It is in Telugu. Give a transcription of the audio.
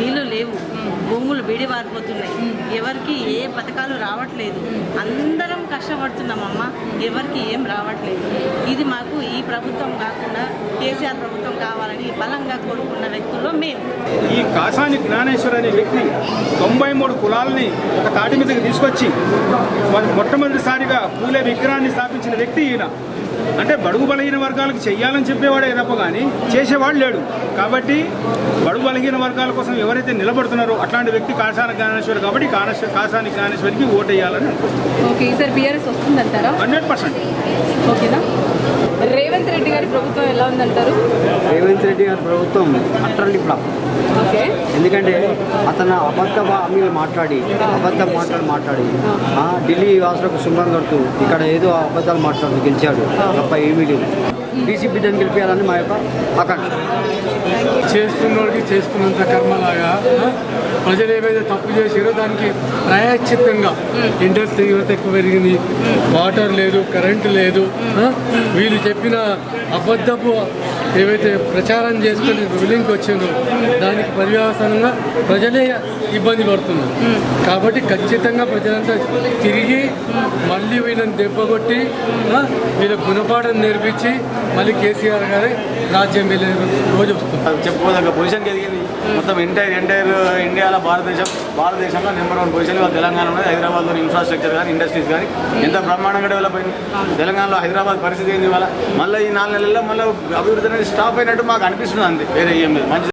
నీళ్ళు లేవు. భూములు బీడివారిపోతున్నాయి ఎవరికి ఏ పథకాలు రావట్లేదు. అందరం కష్టపడుతున్నామమ్మ. ఎవరికి ఏం రావట్లేదు. ఇది మాకు ఈ ప్రభుత్వం కాకుండా కేసీఆర్ ప్రభుత్వం కావాలని బలంగా కోరుకున్న వ్యక్తుల్లో మేము. ఈ కాసాని జ్ఞానేశ్వర్ అనే వ్యక్తి తొంభై మూడు కులాలని ఒక తాటి మీదకి తీసుకొచ్చి మొట్టమొదటిసారిగా పూలే విగ్రహాన్ని స్థాపించిన వ్యక్తి ఈయన. అంటే బడుగు బలహీన వర్గాలకు చెయ్యాలని చెప్పేవాడే తప్ప కానీ చేసేవాడు లేడు. కాబట్టి బడుగు బలహీన వర్గాల కోసం ఎవరైతే నిలబడుతున్నారో అట్లాంటి వ్యక్తి కాసాని జ్ఞానేశ్వర్ కాబట్టి కాసాని జ్ఞానేశ్వరికి ఓటు వేయాలని అనుకుంటున్నాను హండ్రెడ్ పర్సెంట్. ఓకేనా? ప్రభుత్వం ఎలా ఉందంటారు? రేవంత్ రెడ్డి గారి ప్రభుత్వం అట్టర్లీ ఫ్లాప్ ఓకే. ఎందుకంటే అతను అబద్ధ హామీలు మాట్లాడి అబద్ధం మాటలు మాట్లాడి ఆ, ఢిల్లీ వాసులకు సుంగం కడుతూ ఇక్కడ ఏదో అబద్ధాలు మాట్లాడుతూ గెలిచాడు. తప్ప ఏమీ లేదు. డీసీ బిడ్డను గెలిపించాలని మా యొక్క ఆకాంక్ష. చేసుకున్నోడికి చేసుకున్నంత కర్మలాగా ప్రజలు ఏవైతే తప్పు చేసారో దానికి ప్రాయశ్చిత్తంగా ఇండస్ట్రీ తీవ్రత ఎక్కువ పెరిగింది. వాటర్ లేదు కరెంటు లేదు వీళ్ళు చెప్పిన అబద్ధపు ఏవైతే ప్రచారం చేసుకుని రూలింగ్కి వచ్చిందో దానికి పర్యవసానంగా ప్రజలే ఇబ్బంది పడుతున్నారు. కాబట్టి ఖచ్చితంగా ప్రజలంతా తిరిగి మళ్ళీ వీళ్ళని దెబ్బకొట్టి వీళ్ళ గుణపాఠం నేర్పించి మళ్ళీ కేసీఆర్ గారి రాజ్యం వెళ్ళే రోజు వస్తుంది. చెప్పుకోదగ్గ పొజిషన్కి ఎదిగింది. మొత్తం ఎంటైర్ ఎంటైర్ ఇండియాలో భారతదేశం భారతదేశంలో నెంబర్ వన్ పొజిషన్ తెలంగాణలో తెలంగాణ ఉన్నది. హైదరాబాద్లో ఇన్ఫ్రాస్ట్రక్చర్ కానీ ఇండస్ట్రీస్ కానీ ఎంత బ్రహ్మాండంగా డెవలప్ అయింది. తెలంగాణలో హైదరాబాద్ పరిస్థితి ఏంది ఇవాళ? మళ్ళీ ఈ నాలుగు నెలల్లో మళ్ళీ అభివృద్ధి అనేది స్టాప్ అయినట్టు మాకు అనిపిస్తుంది అంతే. వేరే ఏం లేదు. మంచి